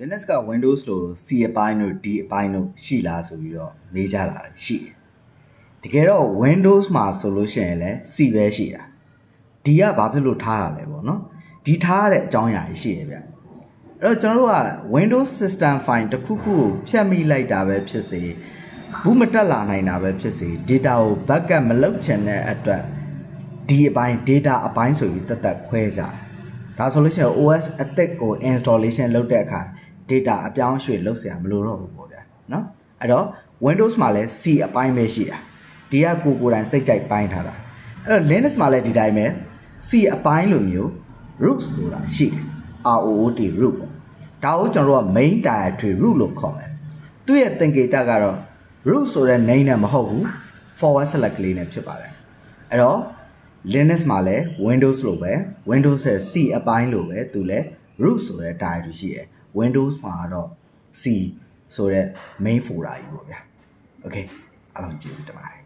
Linux က Windows လို့ C အပိုင်းတို့ D အပိုင်းတို့ရှိလားဆိုပြီးတော့မေးကြတာရှိတယ်။တကယ်တော့ Windows မှာဆိုလို့ရှိရင်လည်း C ပဲရှိတာ။ D ကဘာဖြစ်လို့ထားရလဲပေါ့နော်။ဒီထားရတဲ့အကြောင်းအရာကြီးရှိတယ်ဗျ။အဲ့တော့ကျွန်တော်တို့က Windows system file တစ်ခုခုကိုဖြတ်မိလိုက်တာပဲဖြစ်စေဘူးမတက်လာနိုင်တာပဲဖြစ်စေ data ကို backup မလုပ်ချင်တဲ့အတွက်ဒီအပိုင်း data အပိုင်းဆိုပြီးတက်တက်ခွဲကြတယ်။ဒါဆိုလို့ရှိရင် OS အသစ်ကို installation လုပ်တဲ့အခါ data အပြောင်းအရွှေ့လုပ်เสียမလိုတော့ဘူးပေါ့ဗျာเนาะအဲ့တော့ Windows မှာလည်း C အပိုင်းပဲရှိတာဒီကကိုကိုယ်တိုင်စိတ်ကြိုက်ပိုင်းထားတာအဲ့တော့ Linux မှာလည်းဒီတိုင်းပဲ C အပိုင်းလိုမျိုး root ဆိုတာရှိတယ် ROOT root ပေါ့ဒါကိုကျွန်တော်တို့က main directory root လို့ခေါ်တယ်သူ့ရဲ့သင်္ကေတကတော့ root ဆိုတဲ့ name နဲ့မဟုတ်ဘူး forward slash ကလေးနဲ့ဖြစ်ပါတယ်အဲ့တော့ Linux မှာလည်း Windows လိုပဲ Windows ရဲ့ C အပိုင်းလိုပဲသူလည်း root ဆိုတဲ့ directory ရှိတယ် Windows မှာတော့ C ဆိုတဲ့ main folder ကြီးပေါ့ဗျာ Okay အားလုံးကျေးဇူးတင်ပါတယ်